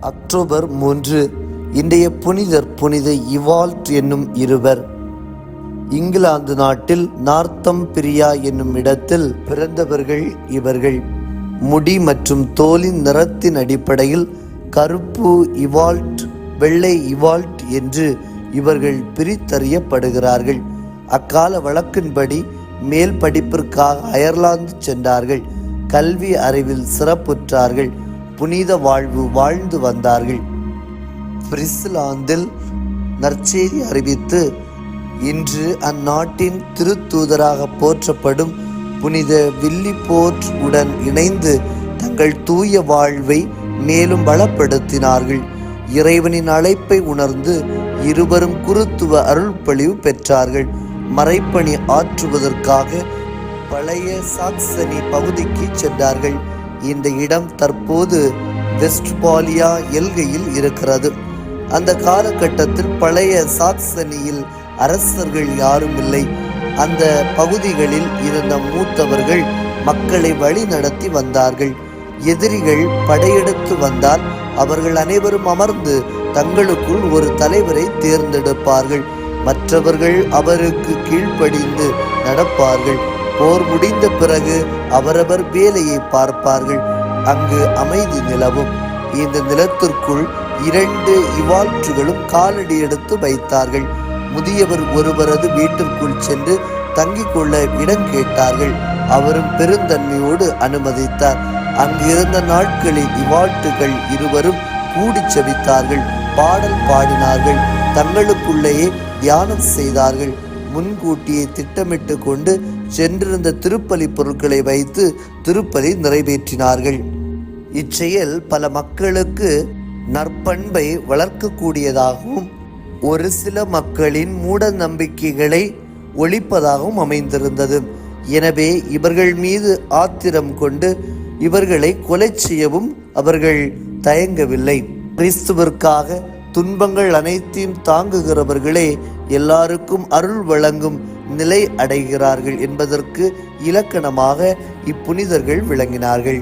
October மூன்று இன்றைய புனிதர் புனித இவால்ட் என்னும் இருவர். இங்கிலாந்து நாட்டில் நார்த்தம் பிரியா என்னும் இடத்தில் பிறந்தவர்கள் இவர்கள். முடி மற்றும் தோலின் நிறத்தின் அடிப்படையில் கருப்பு இவால்ட் வெள்ளை இவால்ட் என்று இவர்கள் பிரித்தறியப்படுகிறார்கள். அக்கால வழக்கின்படி மேல் படிப்பிற்காக அயர்லாந்து சென்றார்கள். கல்வி அறிவில் சிறப்புற்றார்கள். புனித வாழ்வு வாழ்ந்து வந்தார்கள். பிரிஸ்லாந்தில் நற்செய்தி அறிவித்து இன்று அந்நாட்டின் திருத்தூதராக போற்றப்படும் புனித வில்லிபோர்ட் உடன் இணைந்து தங்கள் தூய வாழ்வை மேலும் பலப்படுத்தினார்கள். இறைவனின் அழைப்பை உணர்ந்து இருவரும் குருத்துவ அருள்பொழிவு பெற்றார்கள். மறைப்பணி ஆற்றுவதற்காக பழைய சாக்சனி பகுதிக்கு சென்றார்கள். இந்த இடம் தற்போது வெஸ்ட்பாலியா எல்கையில் இருக்கிறது. அந்த காலகட்டத்தில் பழைய சாக்சனியில் அரசர்கள் யாரும் இல்லை. அந்த பகுதிகளில் இருந்த மூத்தவர்கள் மக்களை வழி நடத்தி வந்தார்கள். எதிரிகள் படையெடுத்து வந்தால் அவர்கள் அனைவரும் அமர்ந்து தங்களுக்குள் ஒரு தலைவரை தேர்ந்தெடுப்பார்கள். மற்றவர்கள் அவருக்கு கீழ்ப்படிந்து நடப்பார்கள். போர் முடிந்த பிறகு அவரவர் வேலையை பார்ப்பார்கள். அங்கு அமைதி நிலவும். இந்த நிலத்திற்குள் இரண்டு இவால்ற்றுகளும் காலடி எடுத்து வைத்தார்கள். முதியவர் ஒருவரது வீட்டிற்குள் சென்று தங்கிக் கொள்ள இடம் கேட்டார்கள். அவரும் பெருந்தன்மையோடு அனுமதித்தார். அங்கிருந்த நாட்களில் இவாழ்த்துகள் இருவரும் கூடிச் செவித்தார்கள் பாடல் பாடினார்கள். தங்களுக்குள்ளேயே தியானம் செய்தார்கள். முன்கூட்டியே திட்டமிட்டு கொண்டு சென்றிருந்த திருப்பலி பொருட்களை வைத்து திருப்பலி நிறைவேற்றினார்கள். இச்செயல் பல மக்களுக்கு நற்பண்பை வளர்க்கக்கூடியதாகவும் ஒரு சில மக்களின் மூட நம்பிக்கைகளை ஒழிப்பதாகவும் அமைந்திருந்தது. எனவே இவர்கள் மீது ஆத்திரம் கொண்டு இவர்களை கொலை செய்யவும் அவர்கள் தயங்கவில்லை. கிறிஸ்துவிற்காக துன்பங்கள் அனைத்தையும் தாங்குகிறவர்களே எல்லாருக்கும் அருள் வழங்கும் நிலை அடைகிறார்கள் என்பதற்கு இலக்கணமாக இப்புனிதர்கள் விளங்கினார்கள்.